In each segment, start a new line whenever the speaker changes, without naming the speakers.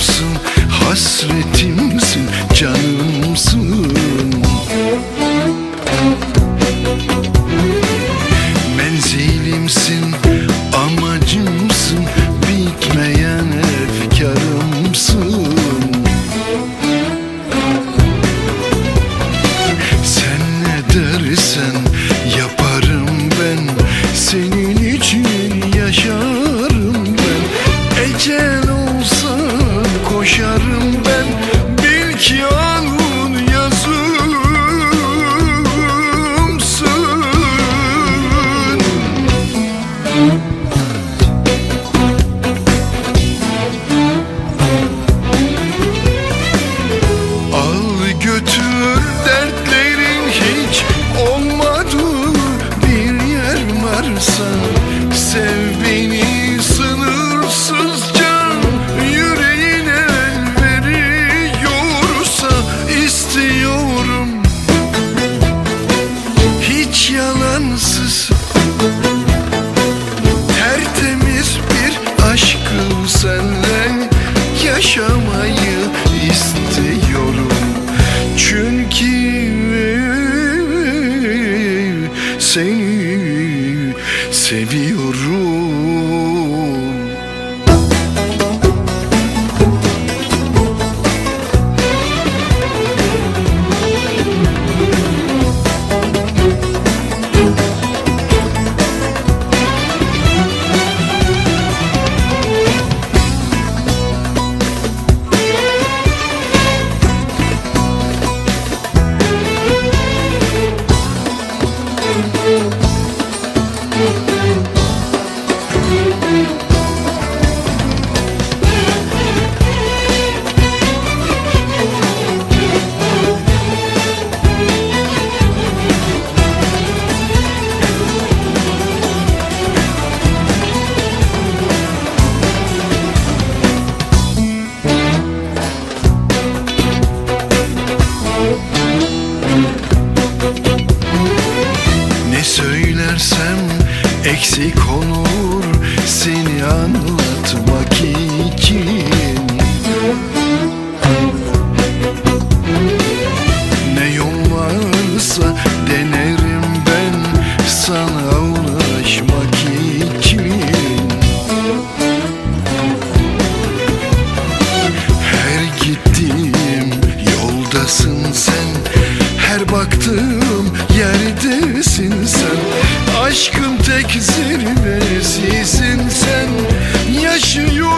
soon istiyorum. Çünkü seni seviyorum söylersem eksik olur seni anlatmak için. Ne yol varsa denerim ben sana ulaşmak için. Her gittiğim yoldasın sen Her baktığım yerdesin sen Aşkın tek zirvesisin sen. Yaşıyorum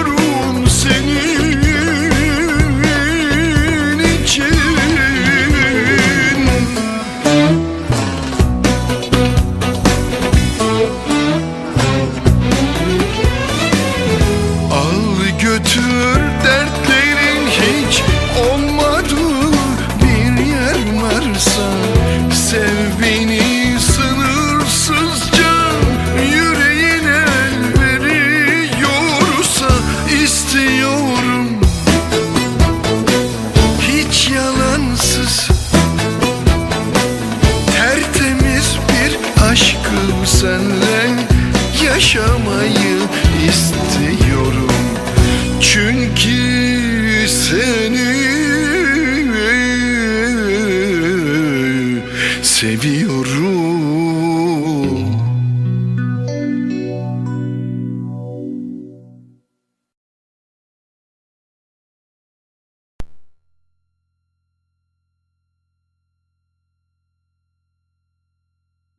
Hiç yalansız tertemiz bir aşkı senle yaşamayı istiyorum. Çünkü seni seviyorum